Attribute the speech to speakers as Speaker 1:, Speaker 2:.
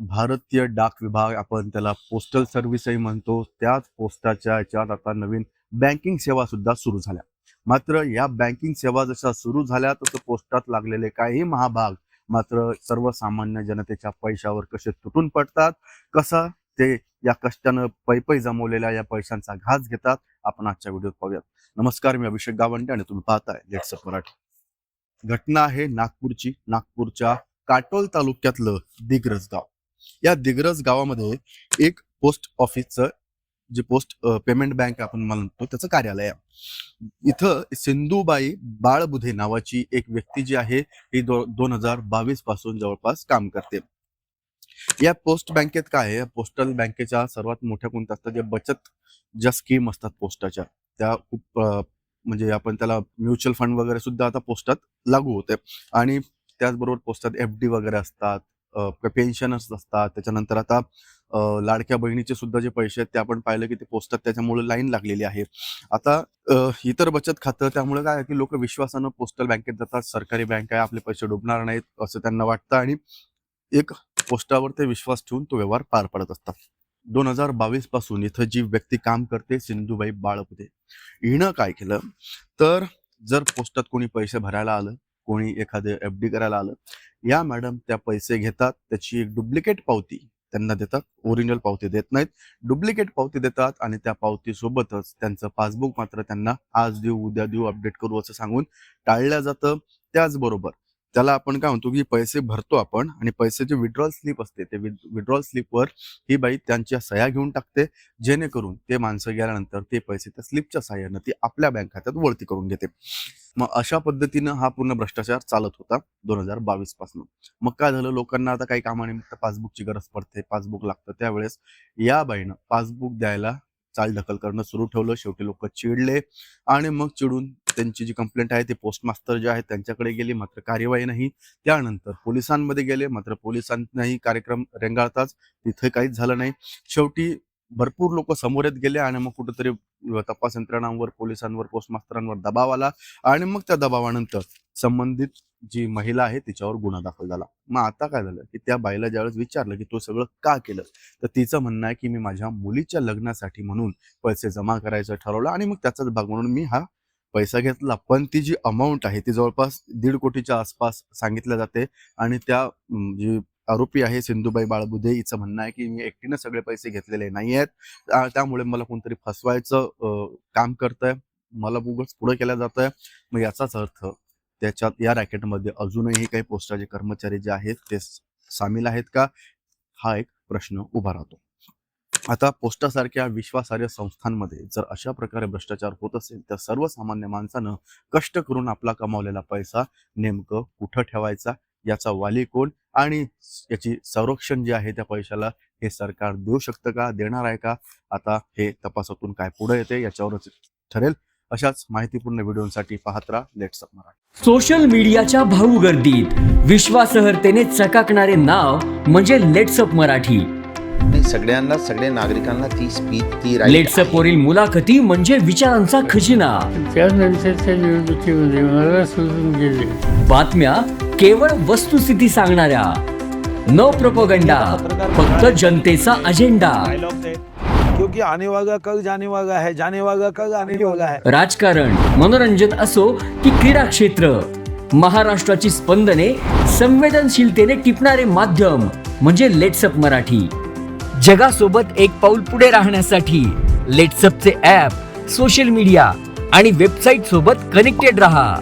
Speaker 1: भारतीय डाक विभाग आपण त्याला पोस्टल सर्व्हिसही म्हणतो. त्याच पोस्टाच्या याच्यात आता नवीन बँकिंग सेवा सुद्धा सुरू झाल्या. मात्र या बँकिंग सेवा जशा सुरू झाल्या तसं पोस्टात लागलेले काही महाभाग मात्र सर्वसामान्य जनतेच्या पैशावर कसे तुटून पडतात कसा ते या कष्टानं पैपै जमवलेल्या या पैशांचा घास घेतात आपण आजच्या व्हिडिओत पाहूयात. नमस्कार मी अभिषेक गावंडे आणि तुम्ही पाहताय लेट्स मराठी. घटना आहे नागपूरची. नागपूरच्या काटोल तालुक्यातलं दिग्रज गाव या दिग्रज गावामध्ये एक पोस्ट ऑफिसचं जे पोस्ट पेमेंट बँक आपण म्हणतो त्याचं कार्यालय आहे. इथं सिंधुबाई बाळबुधे नावाची एक व्यक्ती जी आहे ही दो दोन हजार बावीसपासून जवळपास काम करते. या पोस्ट बँकेत काय आहे? पोस्टल बँकेच्या सर्वात मोठ्या कोणत्या असतात ज्या बचत ज्या स्कीम असतात पोस्टाच्या त्या खूप म्हणजे आपण त्याला म्युच्युअल फंड वगैरे सुद्धा आता पोस्टात लागू होते. आणि त्याचबरोबर पोस्टात एफ डी वगैरे असतात. पेन्शनच असतात. त्याच्यानंतर आता लाडक्या बहिणीचे सुद्धा जे पैसे आहेत ते आपण पाहिलं की ते पोस्टात त्याच्यामुळे लाईन लागलेली आहे. आता इतर बचत खातं त्यामुळे काय की लोक विश्वासानं पोस्टल बँकेत जातात. सरकारी बँक आहे आपले पैसे डुबणार नाहीत असं त्यांना वाटतं आणि एक पोस्टावर ते विश्वास ठेवून तो व्यवहार पार पडत असतात. दोन हजार बावीसपासून इथं जी व्यक्ती काम करते सिंधुबाई बाळपुते. हिनं काय केलं? तर जर पोस्टात कोणी पैसे भरायला आलं कोणी एखादं एफ डी करायला आलं या मॅडम त्या पैसे घेतात त्याची एक डुप्लिकेट पावती त्यांना देतात ओरिजिनल पावती देत नाहीत. डुप्लिकेट पावती देतात आणि त्या पावती सोबतच त्यांचं पासबुक मात्र त्यांना आज देऊ उद्या देऊ अपडेट करू असं सांगून टाळलं जातं. त्याचबरोबर त्याला आपण काय म्हणतो की पैसे भरतो आपण आणि पैशाचे विड्रॉल स्लिप असते. ते विड्रॉल स्लिपवर ही बाई त्यांच्या सह्या घेऊन टाकते जेणेकरून ते माणसं गेल्यानंतर ते पैसे त्या स्लिपच्या सहाय्यानं ती आपल्या बँक खात्यात वळती करून घेते. मग अशा पद्धतीनं हा पूर्ण भ्रष्टाचार चालत होता दोन हजार बावीसपासून. मग काय झालं? लोकांना आता काही कामानिमित्त पासबुकची गरज पडते पासबुक लागतं. त्यावेळेस या बाईनं पासबुक द्यायला चालढकल करणं सुरू ठेवलं. शेवटी लोक चिडले आणि मग चिडून त्यांची जी कंप्लेंट आहे ती पोस्ट मास्तर जे आहेत त्यांच्याकडे गेली मात्र कार्यवाही नाही. त्यानंतर पोलिसांमध्ये गेले मात्र पोलिसांनाही कार्यक्रम रेंगाळताच तिथे काहीच झालं नाही. शेवटी भरपूर लोक समोर येत गेले आणि मग कुठेतरी तपास यंत्रणांवर पोलिसांवर पोस्टमास्तरांवर दबाव आला आणि मग त्या दबावानंतर संबंधित जी महिला आहे तिच्यावर गुन्हा दाखल झाला. मग आता काय झालं की त्या बाईला ज्यावेळेस विचारलं की तो सगळं का केलं? तर तिचं म्हणणं आहे की मी माझ्या मुलीच्या लग्नासाठी म्हणून पैसे जमा करायचं ठरवलं आणि मग त्याचाच भाग म्हणून मी हा पैसा घेतला. पण ती जी अमाऊंट आहे ती जवळपास दीड कोटीच्या आसपास सांगितल्या जाते आणि त्या जी आरोपी आहे सिंधुबाई बाळबुधे. हिचं म्हणणं आहे की मी एकटीनं सगळे पैसे घेतलेले नाही आहेत. त्यामुळे मला कोणतरी फसवायचं काम करतंय. मला उगाच पुढे केलं जात आहे मग याचाच अर्थ त्याच्यात या रॅकेटमध्ये अजूनही काही पोस्टाचे कर्मचारी जे आहेत ते सामील आहेत का? हा एक प्रश्न उभा राहतो. आता पोस्टासारख्या विश्वासार्ह संस्थांमध्ये जर अशा प्रकारे भ्रष्टाचार होत असेल तर सर्वसामान्य माणसानं कष्ट करून आपला कमावलेला पैसा नेमकं कुठं ठेवायचा? याचा वाली कोण? आणि याची संरक्षण जे आहे त्या पैशाला हे सरकार देऊ शकतं का? देणार आहे का? आता हे तपासातून काय पुढे येते याच्यावरच ठरेल. अशाच माहितीपूर्ण व्हिडिओसाठी पाहत राहा लेट्स अप मराठी.
Speaker 2: सोशल मीडियाच्या भाऊ गर्दीत विश्वासार्हतेने चकाकणारे नाव म्हणजे लेट्सअप मराठी.
Speaker 3: नाही सगळ्यांना सगळ्या नागरिकांना ती स्पीच ती
Speaker 2: लेट्सअप वरील मुलाखती म्हणजे विचारांचा खजिना.
Speaker 4: त्यानंतरच्या निवडणुकीमध्ये मला सोडून गेले.
Speaker 2: बातम्या केवळ वस्तुस्थिती सांगणाऱ्या न प्रोपोगंडा फक्त जनतेचा अजेंडा
Speaker 5: क्योंकि आने वाला कल जाने वाला है जाने वाला कल आने वाला है.
Speaker 2: राजकारण मनोरंजन असो की क्रीडा क्षेत्र महाराष्ट्राची स्पंदने संवेदनशीलतेने टिपणारे माध्यम म्हणजे लेट्सअप मराठी. जगासोबत एक पाऊल पुढे राहण्यासाठी लेट्सअपचे ॲप सोशल मीडिया आणि वेबसाईट सोबत कनेक्टेड रहा.